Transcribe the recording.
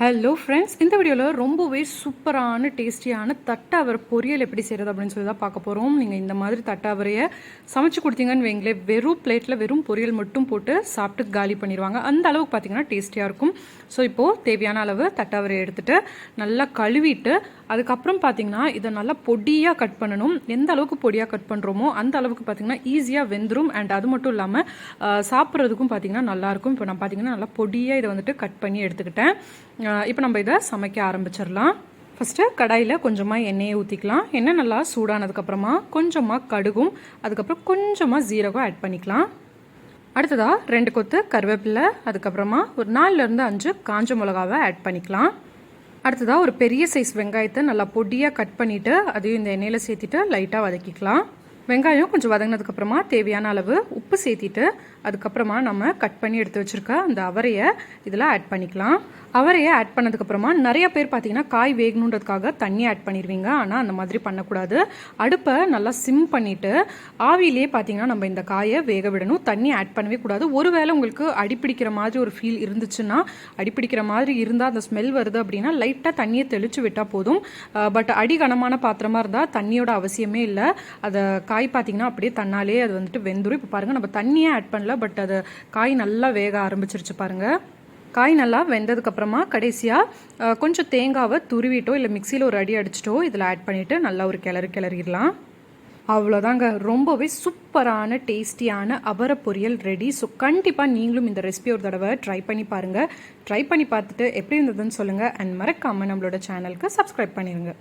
Hello friends இந்த வீடியோவில் ரொம்பவே சூப்பரான டேஸ்டியான தட்டாவரை பொரியல் எப்படி செய்கிறது அப்படின்னு சொல்லி தான் பார்க்க போகிறோம் நீங்கள் இந்த மாதிரி தட்டாவரையை சமைச்சு கொடுத்தீங்கன்னு வைங்களேன் வெறும் பிளேட்டில் வெறும் பொரியல் மட்டும் போட்டு சாப்பிட்டு காலி பண்ணிடுவாங்க. அந்த அளவுக்கு பார்த்தீங்கன்னா டேஸ்டியாக இருக்கும். ஸோ இப்போது தேவையான அளவு தட்டாவரையை எடுத்துகிட்டு நல்லா கழுவிட்டு அதுக்கப்புறம் பார்த்தீங்கன்னா இதை நல்லா பொடியாக கட் பண்ணணும். எந்த அளவுக்கு பொடியாக கட் பண்ணுறோமோ அந்த அளவுக்கு பார்த்தீங்கன்னா ஈஸியாக வெந்துடும் அண்ட் அது மட்டும் இல்லாமல் சாப்பிட்றதுக்கும் பார்த்தீங்கன்னா நல்லாயிருக்கும் இப்போ நான் பார்த்தீங்கன்னா நல்லா பொடியாக இதை வந்துட்டு கட் பண்ணி எடுத்துக்கிட்டேன். இப்போ நம்ம இதை சமைக்க ஆரம்பிச்சிடலாம். ஃபஸ்ட்டு கடாயில் கொஞ்சமாக எண்ணெயை ஊற்றிக்கலாம் எண்ணெய் நல்லா சூடானதுக்கப்புறமா கொஞ்சமாக கடுகும் அதுக்கப்புறம் கொஞ்சமாக ஜீரகம் ஆட் பண்ணிக்கலாம். அடுத்ததாக ரெண்டு கொத்து கருவேப்பிலை அதுக்கப்புறமா ஒரு நாலுலேருந்து அஞ்சு காஞ்ச மிளகாவை ஆட் பண்ணிக்கலாம். அடுத்ததாக ஒரு பெரிய சைஸ் வெங்காயத்தை நல்லா பொடியாக கட் பண்ணிவிட்டு அதையும் இந்த எண்ணெயில் சேர்த்துட்டு லைட்டாக வதக்கிக்கலாம். வெங்காயம் கொஞ்சம் வதங்கினதுக்கப்புறமா தேவையான அளவு உப்பு சேர்த்திட்டு அதுக்கப்புறமா நம்ம கட் பண்ணி எடுத்து வச்சுருக்க அந்த அவரையை இதில் ஆட் பண்ணிக்கலாம். அவரையை ஆட் பண்ணதுக்கப்புறமா நிறைய பேர் பார்த்தீங்கன்னா காய் வேகணுன்றதுக்காக தண்ணி ஆட் பண்ணிடுவீங்க ஆனால் அந்த மாதிரி பண்ணக்கூடாது. அடுப்பை நல்லா சிம் பண்ணிவிட்டு ஆவிலேயே பார்த்தீங்கன்னா நம்ம இந்த காயை வேக விடணும். தண்ணி ஆட் பண்ணவே கூடாது. ஒருவேளை உங்களுக்கு அடிப்பிடிக்கிற மாதிரி ஒரு ஃபீல் இருந்துச்சுன்னா அடிப்பிடிக்கிற மாதிரி இருந்தால் அந்த ஸ்மெல் வருது அப்படின்னா லைட்டாக தண்ணியை தெளித்து விட்டால் போதும். பட் அடிகனமான பாத்திரமாக பாத்திரமா இருந்தால் தண்ணியோட அவசியமே இல்லை. அதை காய் பார்த்தீங்கன்னா அப்படியே தன்னாலே அது வந்துட்டு வெந்துடும் இப்போ பாருங்கள் நம்ம தண்ணியே ஆட் பண்ணல பட் அது காய் நல்லா வேக ஆரம்பிச்சிருச்சு பாருங்கள் காய் நல்லா வெந்ததுக்கப்புறமா கடைசியாக கொஞ்சம் தேங்காவை துருவிட்டோ இல்லை மிக்சியில் ஒரு அடி அடிச்சிட்டோ இதில் ஆட் பண்ணிவிட்டு நல்லா ஒரு கிளறு கிளறிடலாம். அவ்வளோதாங்க ரொம்பவே சூப்பரான டேஸ்டியான அவரை பொரியல் ரெடி. ஸோ கண்டிப்பாக நீங்களும் இந்த ரெசிபி ஒரு தடவை ட்ரை பண்ணி பாருங்கள் ட்ரை பண்ணி பார்த்துட்டு எப்படி இருந்ததுன்னு சொல்லுங்கள் அண்ட் மறக்காமல் நம்மளோட சேனலுக்கு சப்ஸ்கிரைப் பண்ணிடுங்க